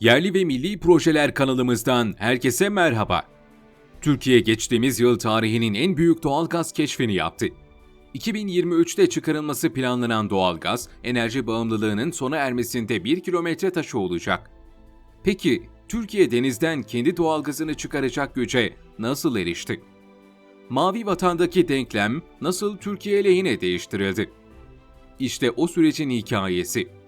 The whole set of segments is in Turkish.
Yerli ve Milli Projeler kanalımızdan herkese merhaba. Türkiye geçtiğimiz yıl tarihinin en büyük doğalgaz keşfini yaptı. 2023'te çıkarılması planlanan doğalgaz, enerji bağımlılığının sona ermesinde bir kilometre taşı olacak. Peki, Türkiye denizden kendi doğalgazını çıkaracak güce nasıl erişti? Mavi Vatan'daki denklem nasıl Türkiye lehine değiştirildi? İşte o sürecin hikayesi.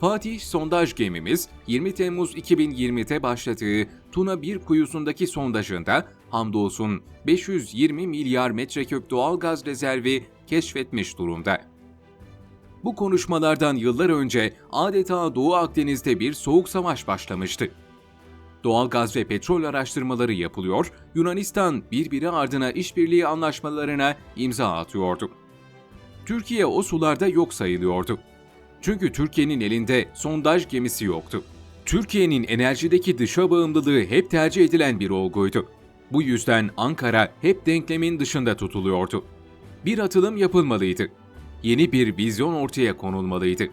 Fatih sondaj gemimiz 20 Temmuz 2020'de başladığı Tuna 1 kuyusundaki sondajında hamdolsun 520 milyar metreküp doğal gaz rezervi keşfetmiş durumda. Bu konuşmalardan yıllar önce adeta Doğu Akdeniz'de bir soğuk savaş başlamıştı. Doğal gaz ve petrol araştırmaları yapılıyor, Yunanistan birbiri ardına işbirliği anlaşmalarına imza atıyordu. Türkiye o sularda yok sayılıyordu. Çünkü Türkiye'nin elinde sondaj gemisi yoktu. Türkiye'nin enerjideki dışa bağımlılığı hep tercih edilen bir olguydu. Bu yüzden Ankara hep denklemin dışında tutuluyordu. Bir atılım yapılmalıydı. Yeni bir vizyon ortaya konulmalıydı.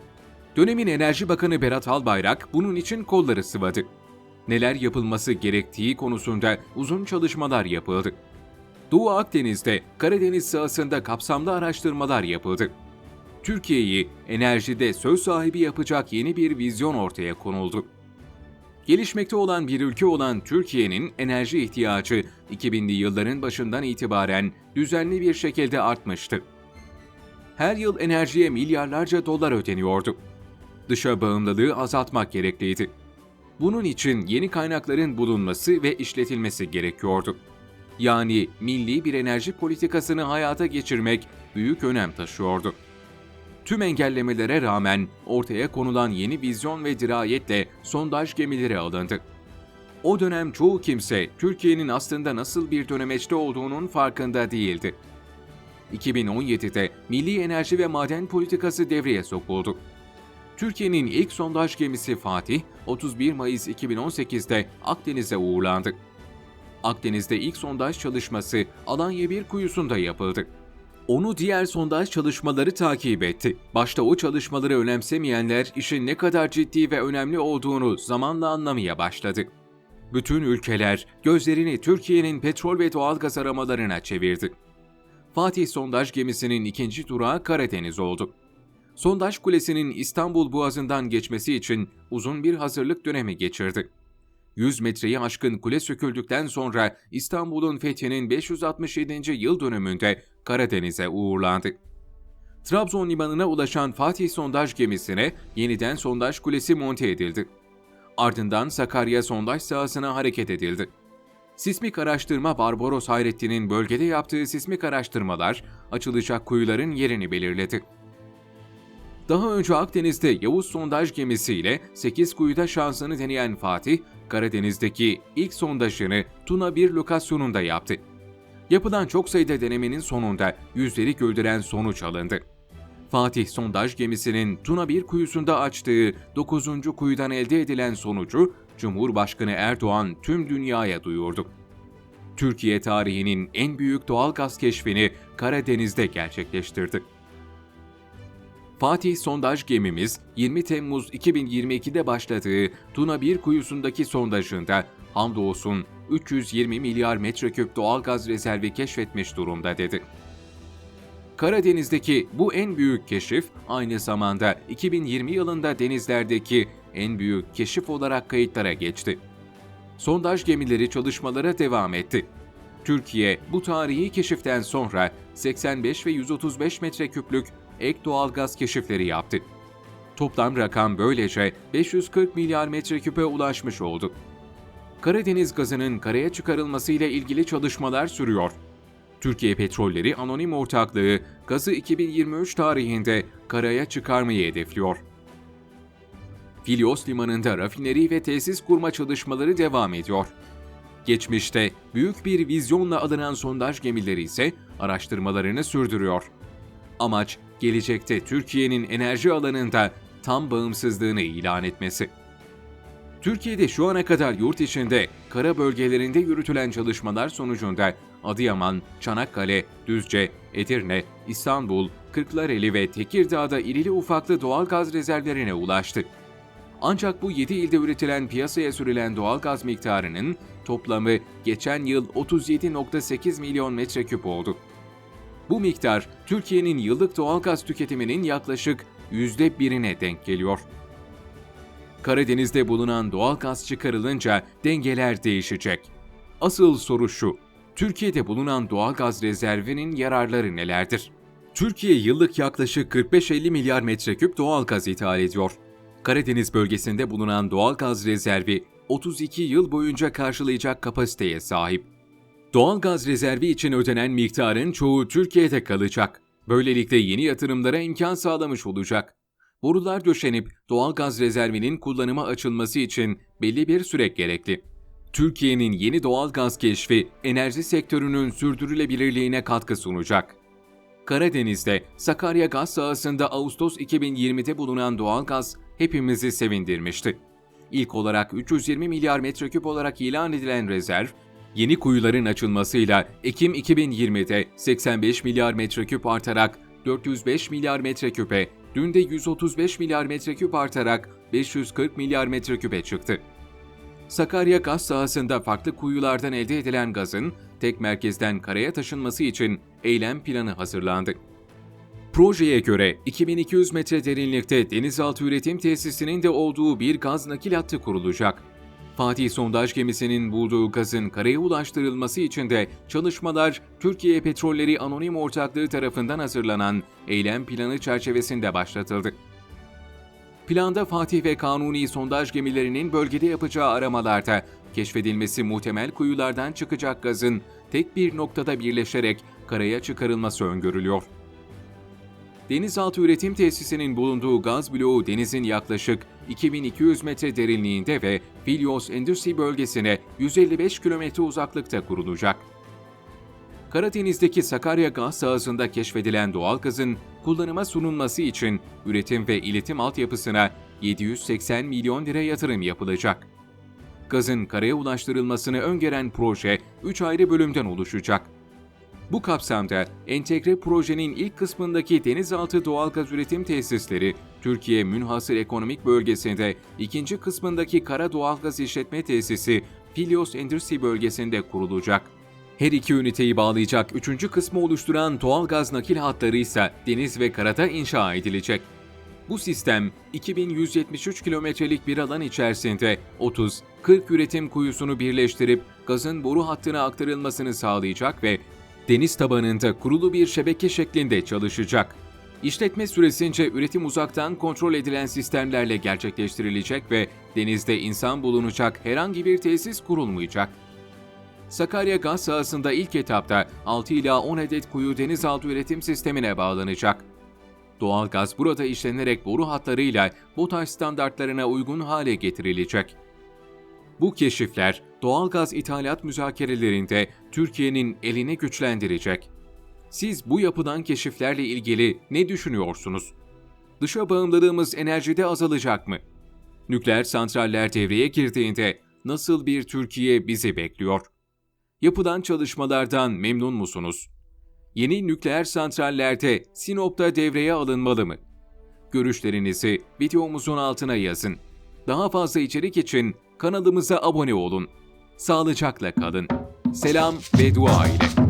Dönemin Enerji Bakanı Berat Albayrak bunun için kolları sıvadı. Neler yapılması gerektiği konusunda uzun çalışmalar yapıldı. Doğu Akdeniz'de Karadeniz sahasında kapsamlı araştırmalar yapıldı. Türkiye'yi enerjide söz sahibi yapacak yeni bir vizyon ortaya konuldu. Gelişmekte olan bir ülke olan Türkiye'nin enerji ihtiyacı 2000'li yılların başından itibaren düzenli bir şekilde artmıştı. Her yıl enerjiye milyarlarca dolar ödeniyordu. Dışa bağımlılığı azaltmak gerekliydi. Bunun için yeni kaynakların bulunması ve işletilmesi gerekiyordu. Yani milli bir enerji politikasını hayata geçirmek büyük önem taşıyordu. Tüm engellemelere rağmen ortaya konulan yeni vizyon ve dirayetle sondaj gemileri alındı. O dönem çoğu kimse Türkiye'nin aslında nasıl bir dönemeçte olduğunun farkında değildi. 2017'de Milli Enerji ve Maden Politikası devreye sokuldu. Türkiye'nin ilk sondaj gemisi Fatih, 31 Mayıs 2018'de Akdeniz'e uğurlandı. Akdeniz'de ilk sondaj çalışması Alanya 1 kuyusunda yapıldı. Onu diğer sondaj çalışmaları takip etti. Başta o çalışmaları önemsemeyenler işin ne kadar ciddi ve önemli olduğunu zamanla anlamaya başladı. Bütün ülkeler gözlerini Türkiye'nin petrol ve doğalgaz aramalarına çevirdi. Fatih sondaj gemisinin ikinci durağı Karadeniz oldu. Sondaj kulesinin İstanbul Boğazı'ndan geçmesi için uzun bir hazırlık dönemi geçirdi. 100 metreyi aşkın kule söküldükten sonra İstanbul'un fethinin 567. yıl dönümünde Karadeniz'e uğurlandı. Trabzon limanına ulaşan Fatih sondaj gemisine yeniden sondaj kulesi monte edildi. Ardından Sakarya sondaj sahasına hareket edildi. Sismik araştırma Barbaros Hayrettin'in bölgede yaptığı sismik araştırmalar açılacak kuyuların yerini belirledi. Daha önce Akdeniz'de Yavuz sondaj gemisiyle 8 kuyuda şansını deneyen Fatih, Karadeniz'deki ilk sondajını Tuna 1 lokasyonunda yaptı. Yapılan çok sayıda denemenin sonunda yüzleri güldüren sonuç alındı. Fatih sondaj gemisinin Tuna 1 kuyusunda açtığı 9. kuyudan elde edilen sonucu Cumhurbaşkanı Erdoğan tüm dünyaya duyurdu. Türkiye tarihinin en büyük doğal gaz keşfini Karadeniz'de gerçekleştirdi. Fatih sondaj gemimiz 20 Temmuz 2022'de başladığı Tuna 1 kuyusundaki sondajında hamdolsun 320 milyar metreküp doğalgaz rezervi keşfetmiş durumda dedi. Karadeniz'deki bu en büyük keşif aynı zamanda 2020 yılında denizlerdeki en büyük keşif olarak kayıtlara geçti. Sondaj gemileri çalışmalara devam etti. Türkiye bu tarihi keşiften sonra 85 ve 135 metreküplük ek doğalgaz keşifleri yaptı. Toplam rakam böylece 540 milyar metreküpe ulaşmış oldu. Karadeniz gazının karaya çıkarılması ile ilgili çalışmalar sürüyor. Türkiye Petrolleri Anonim Ortaklığı gazı 2023 tarihinde karaya çıkarmayı hedefliyor. Filios Limanı'nda rafineri ve tesis kurma çalışmaları devam ediyor. Geçmişte büyük bir vizyonla alınan sondaj gemileri ise araştırmalarını sürdürüyor. Amaç gelecekte Türkiye'nin enerji alanında tam bağımsızlığını ilan etmesi. Türkiye'de şu ana kadar yurt içinde kara bölgelerinde yürütülen çalışmalar sonucunda Adıyaman, Çanakkale, Düzce, Edirne, İstanbul, Kırklareli ve Tekirdağ'da irili ufaklı doğal gaz rezervlerine ulaştı. Ancak bu 7 ilde üretilen piyasaya sürülen doğal gaz miktarının toplamı geçen yıl 37.8 milyon metreküp oldu. Bu miktar Türkiye'nin yıllık doğal gaz tüketiminin yaklaşık %1'ine denk geliyor. Karadeniz'de bulunan doğal gaz çıkarılınca dengeler değişecek. Asıl soru şu, Türkiye'de bulunan doğal gaz rezervinin yararları nelerdir? Türkiye yıllık yaklaşık 45-50 milyar metreküp doğal gaz ithal ediyor. Karadeniz bölgesinde bulunan doğal gaz rezervi 32 yıl boyunca karşılayacak kapasiteye sahip. Doğal gaz rezervi için ödenen miktarın çoğu Türkiye'de kalacak. Böylelikle yeni yatırımlara imkan sağlamış olacak. Borular döşenip doğal gaz rezervinin kullanıma açılması için belli bir süre gerekli. Türkiye'nin yeni doğal gaz keşfi enerji sektörünün sürdürülebilirliğine katkı sunacak. Karadeniz'de Sakarya gaz sahasında Ağustos 2020'de bulunan doğal gaz hepimizi sevindirmişti. İlk olarak 320 milyar metreküp olarak ilan edilen rezerv, yeni kuyuların açılmasıyla Ekim 2020'de 85 milyar metreküp artarak 405 milyar metreküpe, dün de 135 milyar metreküp artarak 540 milyar metreküpe çıktı. Sakarya gaz sahasında farklı kuyulardan elde edilen gazın tek merkezden karaya taşınması için eylem planı hazırlandı. Projeye göre 2200 metre derinlikte denizaltı üretim tesisinin de olduğu bir gaz nakil hattı kurulacak. Fatih sondaj gemisinin bulduğu gazın karaya ulaştırılması için de çalışmalar Türkiye Petrolleri Anonim Ortaklığı tarafından hazırlanan eylem planı çerçevesinde başlatıldı. Planda Fatih ve Kanuni sondaj gemilerinin bölgede yapacağı aramalarda keşfedilmesi muhtemel kuyulardan çıkacak gazın tek bir noktada birleşerek karaya çıkarılması öngörülüyor. Denizaltı üretim tesisinin bulunduğu gaz bloğu denizin yaklaşık 2200 metre derinliğinde ve Filyos Endüstri bölgesine 155 kilometre uzaklıkta kurulacak. Karadeniz'deki Sakarya gaz sahasında keşfedilen doğal gazın kullanıma sunulması için üretim ve iletim altyapısına 780 milyon lira yatırım yapılacak. Gazın karaya ulaştırılmasını öngören proje 3 ayrı bölümden oluşacak. Bu kapsamda entegre projenin ilk kısmındaki denizaltı doğalgaz üretim tesisleri Türkiye Münhasır Ekonomik Bölgesi'nde, ikinci kısmındaki kara doğalgaz işletme tesisi Filyos Endüstri Bölgesi'nde kurulacak. Her iki üniteyi bağlayacak üçüncü kısmı oluşturan doğalgaz nakil hatları ise deniz ve karada inşa edilecek. Bu sistem 2173 kilometrelik bir alan içerisinde 30-40 üretim kuyusunu birleştirip gazın boru hattına aktarılmasını sağlayacak ve deniz tabanında kurulu bir şebeke şeklinde çalışacak. İşletme süresince üretim uzaktan kontrol edilen sistemlerle gerçekleştirilecek ve denizde insan bulunacak herhangi bir tesis kurulmayacak. Sakarya gaz sahasında ilk etapta 6 ila 10 adet kuyu denizaltı üretim sistemine bağlanacak. Doğal gaz burada işlenerek boru hatlarıyla BOTAŞ standartlarına uygun hale getirilecek. Bu keşifler doğal gaz ithalat müzakerelerinde Türkiye'nin elini güçlendirecek. Siz bu yapılan keşiflerle ilgili ne düşünüyorsunuz? Dışa bağımlılığımız enerjide azalacak mı? Nükleer santraller devreye girdiğinde nasıl bir Türkiye bizi bekliyor? Yapılan çalışmalardan memnun musunuz? Yeni nükleer santrallerde Sinop'ta devreye alınmalı mı? Görüşlerinizi videomuzun altına yazın. Daha fazla içerik için kanalımıza abone olun. Sağlıcakla kalın. Selam ve dua ile.